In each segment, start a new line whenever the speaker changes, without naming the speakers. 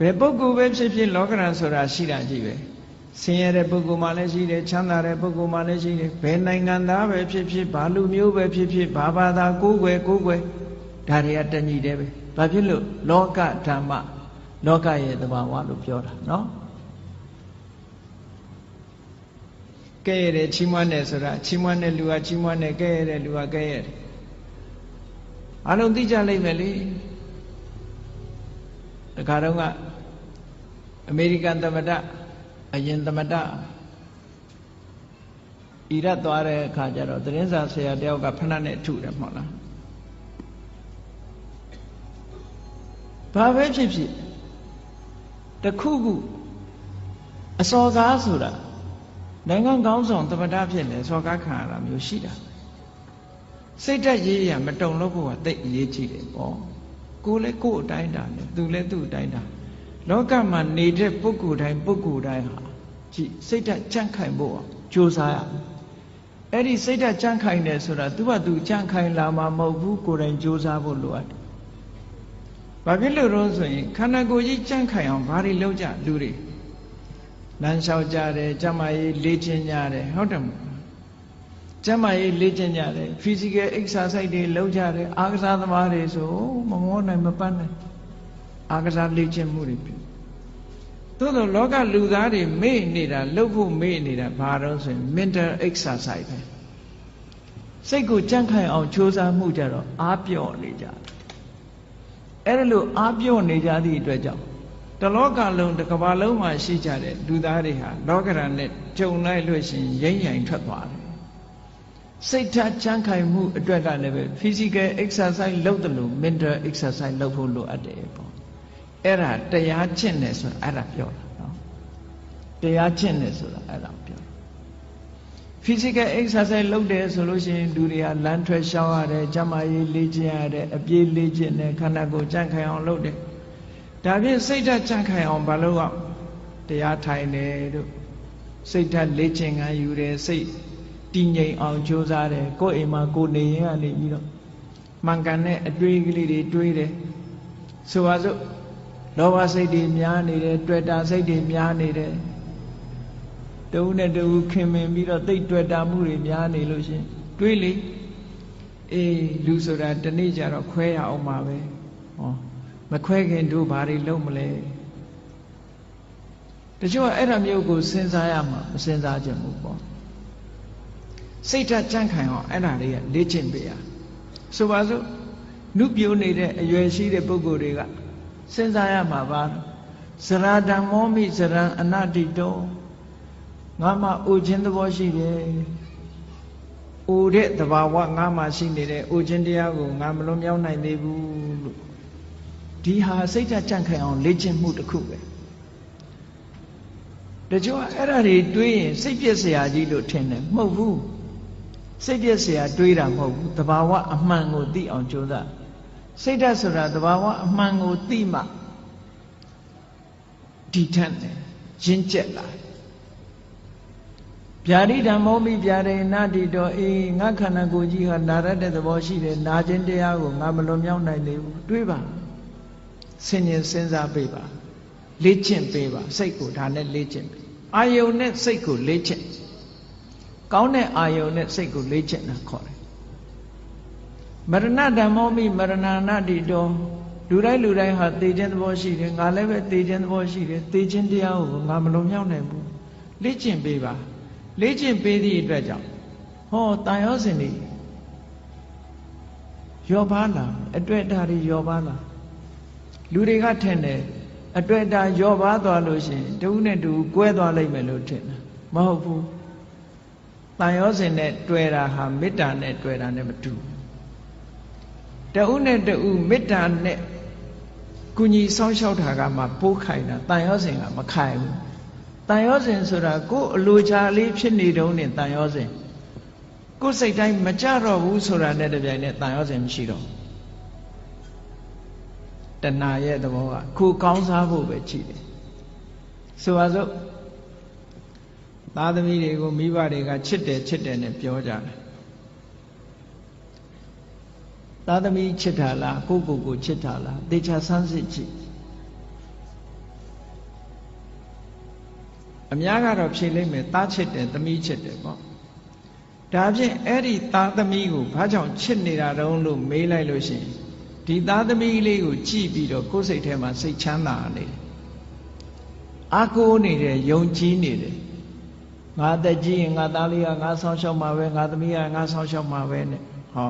ဘယ်ပုဂ္ဂိုလ်ပဲဖြစ်ဖြစ်လောကရန်ဆိုတာရှိတာကြည့်ပဲဆင်းရဲတဲ့ပုဂ္ဂိုလ်မှလည်းရှိတယ်ချမ်းသာတဲ့ပုဂ္ဂိုလ်မှလည်းရှိတယ်ဘယ်နိုင်ငံသားပဲဖြစ်ဖြစ်ဘာလူမျိုးပဲဖြစ်ဖြစ်ဘာဘာသာကိုးကွယ်ကိုးကွယ်ဒါတွေကတဏှိတယ်ပဲဘာဖြစ်လို့လောကဓမ္မလောကရဲ့သဘာဝလို့ပြောတာเนาะကဲရတဲ့ချီးမွမ်းတယ်ဆိုတာချီးမွမ်းတဲ့လူကချီးမွမ်းတယ်ကဲရတဲ့လူကကဲရတယ်အလုံးသိကြလိမ့်မယ်လေတခါတော့က အမေရိကန်သမ္မတအရင်သမ္မတအီရတ်သွားတဲ့အခါကျတော့သတင်းစာဆရာတယောက်ကဖဏနဲ့ထုတယ်မဟုတ်လားဘာပဲဖြစ်ဖြစ်တခုခုအစော်ကားဆိုတာနိုင်ငံကောင်းဆောင်သမ္မတဖြစ်နေစော်ကားခံရတာမျိုးရှိတာစိတ်တက်ရေးရမတုံလို့ဖို့ကတိတ်အရေးကြီးတယ်ပေါ့ကိုယ်လည်းကိုယ်အတိုင်းတာနဲ့သူလည်းသူ့အတိုင်းတာ လောကမှာနေတဲ့ပုဂ္ဂိုလ်တိုင်းပုဂ္ဂိုလ်တိုင်းဟာကြည့်စိတ်ဓာတ်ကြန့်ခိုင်ဖို့ကြိုးစားရမယ်အဲ့ဒီစိတ်ဓာတ်ကြန့်ခိုင်တယ်ဆိုတာသူကသူကြန့်ခိုင်လာမှာမဟုတ်ဘူးကိုယ်တိုင်ကြိုးစားဖို့လိုအပ်တယ်။ဘာဖြစ်လို့တော့ဆိုရင်ခန္ဓာကိုယ်ကြီးကြန့်ခိုင်အောင်ဘာတွေလုပ်ကြလူတွေလမ်းလျှောက်ကြတယ်ကျမကြီးလေ့ကျင့်ကြတယ်ဟုတ်တယ်မဟုတ်ကျမကြီးလေ့ကျင့်ကြတယ် physical exercise တွေလုပ်ကြတယ်အားကစားသမားတွေဆိုမမောနိုင်မပန်းနိုင်အားကစားလေ့ကျင့်မှုတွေပြု သို့သောလောကလူသားတွေမေ့နေတာလှုပ်ဖို့မေ့နေတာဘာတော့ဆိုရင် mental exercise ပဲစိတ်ကိုကြန့်ခိုင်အောင်ကြိုးစားမှုကြတော့အားပြော့နေကြတယ်အဲ့ဒါလို့အားပြော့နေကြသည့်အတွက်ကြောင့်တလောကလုံးတစ်ကမ္ဘာလုံးမှာရှိကြတဲ့လူသားတွေဟာလောကရန်နဲ့ကြုံလိုက်လို့ရှိရင်ရိမ့်ရိုင်ထွက်သွားတယ်စိတ်ဓာတ်ချမ်းခိုင်မှုအတွက်ကလည်းပဲ physical exercise လုပ်တယ်လို့ mental exercise လုပ်ဖို့လိုအပ်တယ်ပေါ့ အဲ့ဒါတရားကျင့်တယ်ဆိုတာအဲ့ဒါပြောတာနော်တရားကျင့်တယ်ဆိုတာအဲ့ဒါပြော physical exercise လုပ်တယ်ဆိုလို့ရှိရင်လူတွေကလမ်းထွက်ရှောင်းရတယ်ကျမကြီးလေ့ကျင့်ရတယ်အပြေးလေ့ကျင့်တယ်ခန္ဓာကိုယ်ကြန့်ခိုင်အောင်လုပ်တယ်ဒါဖြင့်စိတ်ဓာတ်ကြန့်ခိုင်အောင်မလုပ်အောင်တရားထိုင်တယ်တို့စိတ်ဓာတ်လေ့ကျင့်ခံယူတယ်စိတ်တည်ငြိမ်အောင်ကြိုးစားတယ်ကိုယ်အိမ်မှာကိုယ်နေရင်ကနေပြီးတော့မှန်ကန်တဲ့အတွေးကလေးတွေတွေးတယ်ဆိုပါစို့ လောဘစိတ်တွေများနေတယ်တွေ့တာစိတ်တွေများနေတယ်တူနဲ့တူခင်မင်ပြီးတော့တိတ်တွေ့တာမှုတွေများနေလို့ရှင်တွေးလေအေးလူဆိုတာတနေ့ကျတော့ခွဲရအောင်ပါပဲဟောမခွဲခင်တို့ဘာတွေလုပ်မလဲတချို့အဲ့ဒါမျိုးကိုစဉ်းစားရမှာမစဉ်းစားကြဘူးပေါ့စိတ်ဓာတ်ကြန့်ခိုင်အောင်အဲ့ဒါတွေကလေ့ကျင့်ပေးရဆိုပါစို့နုပြိုးနေတဲ့အရွယ်ရှိတဲ့ပုဂ္ဂိုလ်တွေက စဉ်းစားရမှာပါဇရာဓမ္မောမိဇရံအနတ္တိတောငါမှအိုခြင်းသဘောရှိတယ်အိုတဲ့သဘာဝငါမှရှိနေတဲ့အိုခြင်းတရားကိုငါမလွန်မြောက်နိုင်သေးဘူးလို့ဒီဟာစိတ်ဓာတ်ကြန့်ခိုင်အောင်လေ့ကျင့်မှုတစ်ခုပဲတချို့အဲ့ဒါတွေတွေးရင်စိတ်ပြည့်စရာကြီးလို့ထင်တယ်မဟုတ်ဘူးစိတ်ပြည့်စရာတွေးတာမဟုတ်ဘူးတဘာဝအမှန်ကိုသိအောင်ကြိုးစား စိတ်ဓာတ်ဆိုတာတဘာဝအမှန်ကိုသိမှဒီထက်တယ်ရင့်ကျက်လာဗျာဒိဓမ္မောမိဗျာဒိနာတိတော်အေးငါခန္ဓာကိုယ်ကြီးဟာနာရတဲ့သဘောရှိတယ်နာခြင်းတရားကိုငါမလွန်မြောက်နိုင်သေးဘူးတွေးပါဆင်ញင်စဉ်းစားပေးပါလေ့ကျင့်ပေးပါစိတ်ကိုဒါနဲ့လေ့ကျင့်ပေးအာယုန်နဲ့စိတ်ကိုလေ့ကျင့်ကောင်းတဲ့အာယုန်နဲ့စိတ်ကိုလေ့ကျင့်တာခေါ်တယ် မရဏဓမ္မောမိမရဏနာတိတော်လူတိုင်းလူတိုင်းဟာသိခြင်းသဘောရှိတယ်ငါလည်းပဲသိခြင်းသဘောရှိတယ်သိခြင်းတရားကိုငါမလုံမြောက်နိုင်ဘူးလေ့ကျင့်ပေးပါလေ့ကျင့်ပေးသည့်အတွက်ကြောင့်ဟောတန်ရောစင်နေယောပါလာအတွေ့အတာတွေယောပါလာလူတွေကထင်တယ်အတွေ့အတာယောပါသွားလို့ရှိရင်တဦးနဲ့တူကွဲသွားလိမ့်မယ်လို့ထင်တာမဟုတ်ဘူးတန်ရောစင်နဲ့တွေ့တာဟာမေတ္တာနဲ့တွေ့တာနဲ့မတူ တဦးနဲ့တဦးမေတ္တာနဲ့ကုညီဆောင်လျှောက်တာကမှပိုးခိုင်တာတန်ရောစင်ကမခိုင်ဘူးတန်ရောစင်ဆိုတာကိုယ်အလိုချာလေးဖြစ်နေတုံးနဲ့တန်ရောစင်ကိုယ်စိတ်တိုင်းမကြတော့ဘူးဆိုတာနဲ့တပြိုင်နက်တန်ရောစင်မရှိတော့တဏှာရဲ့သဘောကကိုကောင်းစားဖို့ပဲရှိတယ်ဆိုပါစို့သားသမီးတွေကိုမိဘတွေကချစ်တယ်ချစ်တယ်နဲ့ပြောကြတယ် သားသမီးချစ်တာလားကိုကိုကိုချစ်တာလားသေချာဆန်းစစ်ကြည့်အများကတော့ဖြေလိုက်မယ်သားချစ်တယ်သမီးချစ်တယ်ပေါ့ဒါဖြင့်အဲ့ဒီသားသမီးကိုဘာကြောင့်ချစ်နေတာတုံးလို့မေးလိုက်လို့ရှိရင်ဒီသားသမီးလေးကိုကြည့်ပြီးတော့ကိုယ်စိတ်ထဲမှာစိတ်ချမ်းသာနေတယ်အာကိုနေတယ်ယုံကြည်နေတယ်ငါတက်ကြည့်ရင်ငါသားလေးကငါဆောင်းရှောက်မှာပဲငါသမီးကငါဆောင်းရှောက်မှာပဲနဲ့ဟော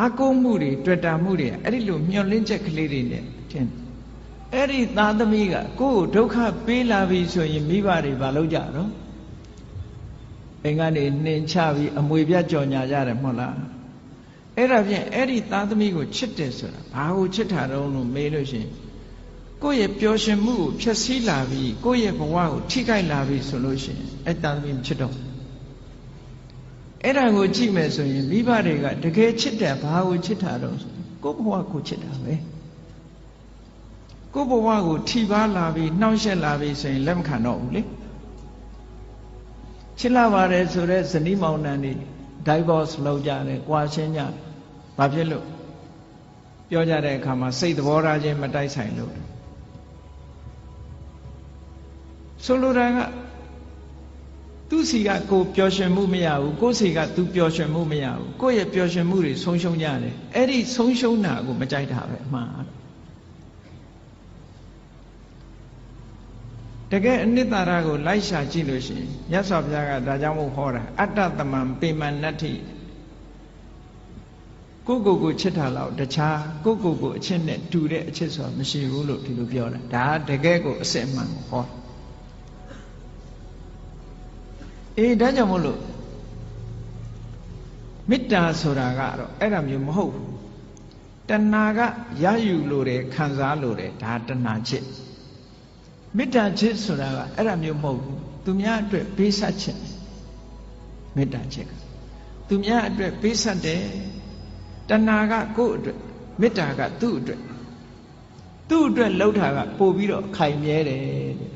အာကိုမှုတွေတွေ့တာမှုတွေအဲ့ဒီလိုမျောလင်းချက်ကလေးတွေနဲ့ထင်အဲ့ဒီသားသမီးကကိုယ့်ကိုဒုက္ခပေးလာပြီဆိုရင်မိဘတွေမလုပ်ကြတော့အိမ်ကနေနှင်ချပြီးအမွေပြကြော်ညာကြတယ်မဟုတ်လားအဲ့ဒါဖြင့်အဲ့ဒီသားသမီးကိုချစ်တယ်ဆိုတာဘာကိုချစ်တာတုံးလို့မေးလို့ရှိရင်ကိုယ့်ရဲ့ပျော်ရွှင်မှုကိုဖျက်ဆီးလာပြီးကိုယ့်ရဲ့ဘဝကိုထိခိုက်လာပြီးဆိုလို့ရှိရင်အဲ့သားသမီးမချစ်တော့ အဲ့ဒါကိုကြည့်မယ်ဆိုရင်မိဘတွေကတကယ်ချစ်တယ်ဘာကိုချစ်တာတော့ဆိုကိုယ့်ဘဝကိုချစ်တာပဲကိုယ့်ဘဝကိုထိပါလာပြီးနှောင့်ယှက်လာပြီးဆိုရင်လက်မခံတော့ဘူးလေချစ်လာပါတယ်ဆိုတော့ဇနီးမောင်နှံတွေ divorce လုပ်ကြတယ်၊ကွာရှင်းကြတယ်။ဘာဖြစ်လို့ပြောကြတဲ့အခါမှာစိတ်သဘောထားချင်းမတိုက်ဆိုင်လို့ဆိုလိုတာက သူစီကကိုပျော်ရွှင်မှုမရဘူးကိုစီကသူပျော်ရွှင်မှုမရဘူးကိုရဲ့ပျော်ရွှင်မှုတွေဆုံးရှုံးကြတယ်အဲ့ဒီဆုံးရှုံးတာကိုမကြိုက်တာပဲအမှန်တကယ်အနိတ္တရာကိုလိုက်ရှာကြည့်လို့ရှိရင်မြတ်စွာဘုရားကဒါကြောင့်မို့ဟောတာအတ္တတမံပေမနတ္ထိကိုကိုကိုချစ်တာလောက်တခြားကိုကိုကိုအချစ်နဲ့တူတဲ့အချစ်ဆိုတာမရှိဘူးလို့ဒီလိုပြောတာဒါတကယ်ကိုအစစ်အမှန်ကိုဟော အေးဒါကြောင့်မို့လို့မေတ္တာဆိုတာကတော့အဲ့ဒါမျိုးမဟုတ်ဘူးတဏှာကရယူလို့တယ်ခံစားလို့တယ်ဒါတဏှာချစ်မေတ္တာချစ်ဆိုတာကအဲ့ဒါမျိုးမဟုတ်ဘူးသူများအတွက်ပေးဆက်ခြင်းမေတ္တာချစ်ကသူများအတွက်ပေးဆက်တယ်တဏှာကကိုယ့်အတွက်မေတ္တာကသူ့အတွက်သူ့အတွက်လှုပ်တာကပို့ပြီးတော့ခိုင်မြဲတယ်တဲ့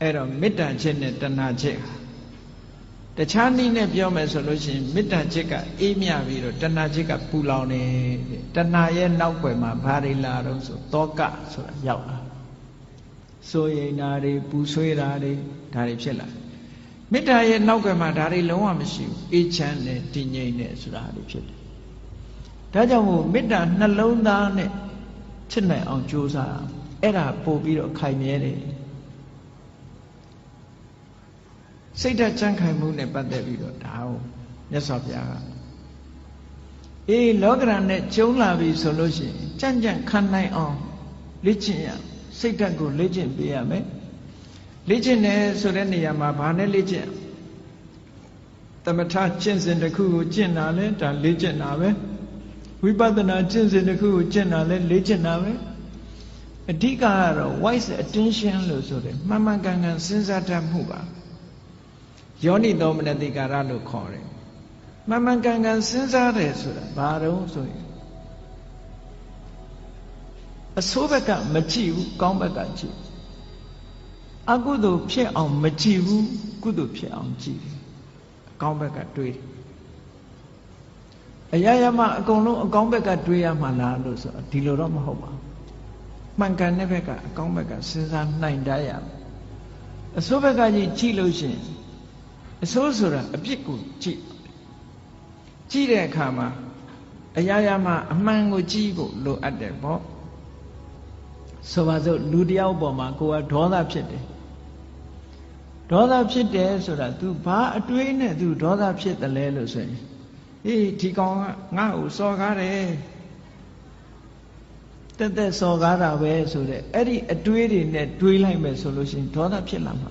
အဲ့တော့မေတ္တာချက်နဲ့တဏှာချက်ဟာတခြားနည်းနဲ့ပြောမယ်ဆိုလို့ရှိရင်မေတ္တာချက်ကအေးမြပြီးတော့တဏှာချက်ကပူလောင်နေတဏှာရဲ့နောက်ွယ်မှာဘာတွေလာတော့ဆိုတောကဆိုတာရောက်လာစိုးရိမ်တာတွေပူဆွေးတာတွေဒါတွေဖြစ်လာမေတ္တာရဲ့နောက်ကမှဒါတွေလုံးဝမရှိဘူးအေးချမ်းနဲ့တည်ငြိမ်နဲ့ဆိုတာတွေဖြစ်တယ်ဒါကြောင့်မို့မေတ္တာနှလုံးသားနဲ့ချစ်နိုင်အောင်ကြိုးစားအဲ့ဒါပို့ပြီးတော့ခိုင်မြဲတယ် စိတ်ဓာတ်ကြံ့ခိုင်မှုနဲ့ပတ်သက်ပြီးတော့ဒါကိုမြတ်စွာဘုရားကအေးလောကရန်နဲ့ကျုံလာပြီဆိုလို့ရှိရင်ကြံ့ကြံ့ခံနိုင်အောင်လေ့ကျင့်ရစိတ်ဓာတ်ကိုလေ့ကျင့်ပေးရမယ်လေ့ကျင့်တယ်ဆိုတဲ့နေရာမှာဘာနဲ့လေ့ကျင့်သမထကျင့်စဉ်တစ်ခုကိုကျင့်တာလဲဒါလေ့ကျင့်တာပဲဝိပဿနာကျင့်စဉ်တစ်ခုကိုကျင့်တာလဲလေ့ကျင့်တာပဲအဓိကကတော့ wise attention လို့ဆိုတယ်မှန်မှန်ကန်ကန်စဉ်းစားတတ်မှုပါ ယောနိသောမနတိကာရလို့ခေါ်တယ်မှန်မှန်ကန်ကန်စဉ်းစားတယ်ဆိုတာဘာတော့ဆိုရင်အဆိုးဘက်ကမကြည့်ဘူးကောင်းဘက်ကကြည့်အကုသိုလ်ဖြစ်အောင်မကြည့်ဘူးကုသိုလ်ဖြစ်အောင်ကြည့်တယ်အကောင်းဘက်ကတွေးတယ်အရာရာမှာအကုန်လုံးအကောင်းဘက်ကတွေးရမှာလားလို့ဆိုဒီလိုတော့မဟုတ်ပါဘူးမှန်ကန်တဲ့ဘက်ကအကောင်းဘက်ကစဉ်းစားနိုင်တတ်ရမယ်အဆိုးဘက်ကကြီးကြည့်လို့ရှိရင် အဆိုးဆိုတာအပြစ်ကိုကြည့်ကြည့်တဲ့အခါမှာအရာရာမှာအမှန်ကိုကြည့်ဖို့လိုအပ်တယ်ပေါ့ဆိုပါစို့လူတယောက်ပေါ်မှာကိုကဒေါသဖြစ်တယ်ဒေါသဖြစ်တယ်ဆိုတာ तू ဘာအတွေးနဲ့ तू ဒေါသဖြစ်တယ်လဲလို့ဆိုရင်အေးဒီကောင်ကငါ့ကိုစော်ကားတယ်တက်တက်စော်ကားတာပဲဆိုတဲ့အဲ့ဒီအတွေးတွေနဲ့တွေးလိုက်မယ်ဆိုလို့ရှိရင်ဒေါသဖြစ်လာမှာ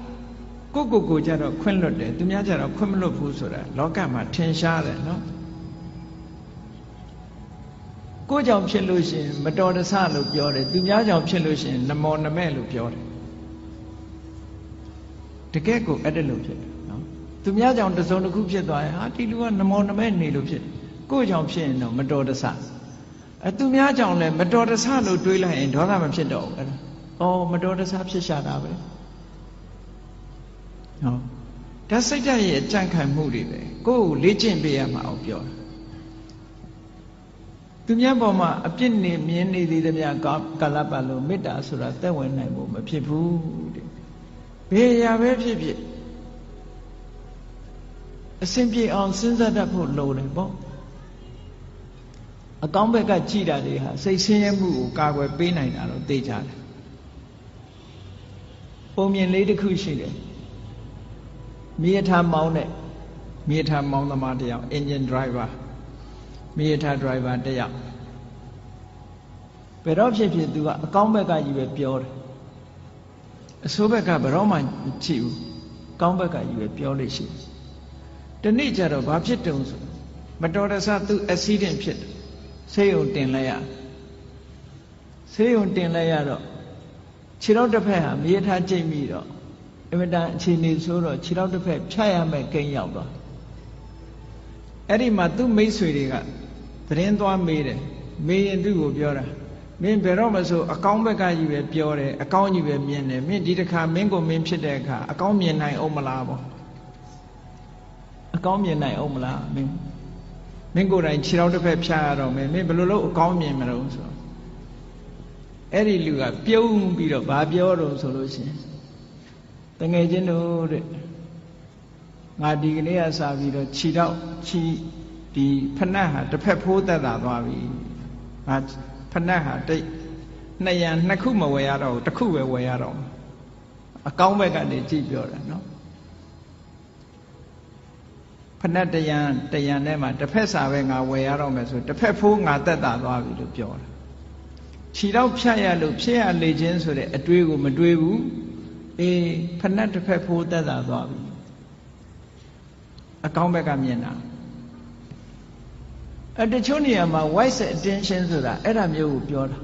ကိုကိုကိုကြတော့ခွင့်လွတ်တယ်သူများကြတော့ခွင့်မလွတ်ဘူးဆိုတာလောကမှာထင်ရှားတယ်နော်ကိုကြောင့်ဖြစ်လို့ရှိရင်မတော်တဆလို့ပြောတယ်သူများကြောင့်ဖြစ်လို့ရှိရင်နမောနမဲ့လို့ပြောတယ်တကယ်ကိုအဲ့ဒါလို့ဖြစ်တယ်နော်သူများကြောင့်တစုံတစ်ခုဖြစ်သွားရင်ဟာဒီလူကနမောနမဲ့နေလို့ဖြစ်ကိုကြောင့်ဖြစ်ရင်တော့မတော်တဆအသူများကြောင့်လည်းမတော်တဆလို့တွေးလိုက်ရင်ဒေါသမဖြစ်တော့ဘူးအဲ့ဒါအော်မတော်တဆဖြစ်ရှာတာပဲ ဟောဒါစိတ်ဓာတ်ရဲ့အကြံခံမှုတွေပဲကိုယ်ကိုလေ့ကျင့်ပေးရမှာအောင်ပြောတာသူများပေါ်မှာအပြစ်နေမြင်နေသေးသမျှကာလပတ်လို့မေတ္တာဆိုတာသက်ဝင်နိုင်ဖို့မဖြစ်ဘူးတဲ့ဘယ်ရာပဲဖြစ်ဖြစ်အစဉ်ပြေအောင်စဉ်းစားတတ်ဖို့လိုတယ်ပေါ့အကောင်းဘက်ကကြည်တာတွေဟာစိတ်ဆင်းရဲမှုကိုကာကွယ်ပေးနိုင်တာတော့သိကြတယ်ပုံမြင်လေးတစ်ခုရှိတယ် မြေထားမောင်းတဲ့မြေထားမောင်းသမားတယောက် engine driver မြေထား driver တယောက်ဘယ်တော့ဖြစ်ဖြစ်သူကအကောင်းဘက်ကကြီးပဲပြောတယ်အဆိုးဘက်ကဘယ်တော့မှကြည့်ဘူးကောင်းဘက်ကကြီးပဲပြောလို့ရှိတယ်တနေ့ကျတော့ဘာဖြစ်တုံဆိုမတော်တဆသူ accident ဖြစ်တယ်ဆေးရုံတင်လိုက်ရဆေးရုံတင်လိုက်ရတော့ခြေတော့တစ်ဖက်ဟာမြေထားကြိတ်ပြီးတော့ အမတန်အခြေအနေဆိုတော့ခြေတော့တစ်ဖက်ဖြတ်ရမယ်ကိန်းရောက်သွားအဲ့ဒီမှာသူ့မိတ်ဆွေတွေကသတင်းသွားမေးတယ်မေးရင်သူ့ကိုပြောတာမင်းဘယ်တော့မှဆိုအကောင်းဘက်ကကြီးပဲပြောတယ်အကောင်းကြီးပဲမြင်တယ်မင်းဒီတစ်ခါမင်းကိုမင်းဖြစ်တဲ့အခါအကောင်းမြင်နိုင်အောင်မလားပေါ့အကောင်းမြင်နိုင်အောင်မလားမင်းမင်းကိုယ်တိုင်ခြေထောက်တစ်ဖက်ဖြားရတော့မယ်မင်းဘယ်လိုလုပ်အကောင်းမြင်မလို့ဆိုအဲ့ဒီလူကပြုံးပြီးတော့ဗာပြောတော့ဆိုလို့ရှိရင် တငယ်ချင်းတို့တဲ့ငါဒီကနေ့ကစပြီးတော့ခြေထောက်ခြေဒီဖဏတ်ဟာတစ်ဖက်ဖိုးသက်သာသွားပြီငါဖဏတ်ဟာတိတ်နှစ်ရံနှစ်ခုမဝယ်ရတော့ဘူးတစ်ခုပဲဝယ်ရတော့အကောင်းဘက်ကနေကြည့်ပြောတယ်နော်ဖဏတ်တရံတရံထဲမှာတစ်ဖက်စာပဲငါဝယ်ရတော့မယ်ဆိုတစ်ဖက်ဖိုးငါသက်သာသွားပြီလို့ပြောတာခြေတော့ဖြတ်ရလို့ဖြစ်ရလေခြင်းဆိုတဲ့အတွေးကိုမတွေးဘူး အေးဖဏတ်တစ်ဖက်ဖိုးသက်သာသွားပြီအကောင်းဘက်ကမြင်တာအတချို့နေရာမှာ wise attention ဆိုတာအဲ့ဒါမျိုးကိုပြောတာ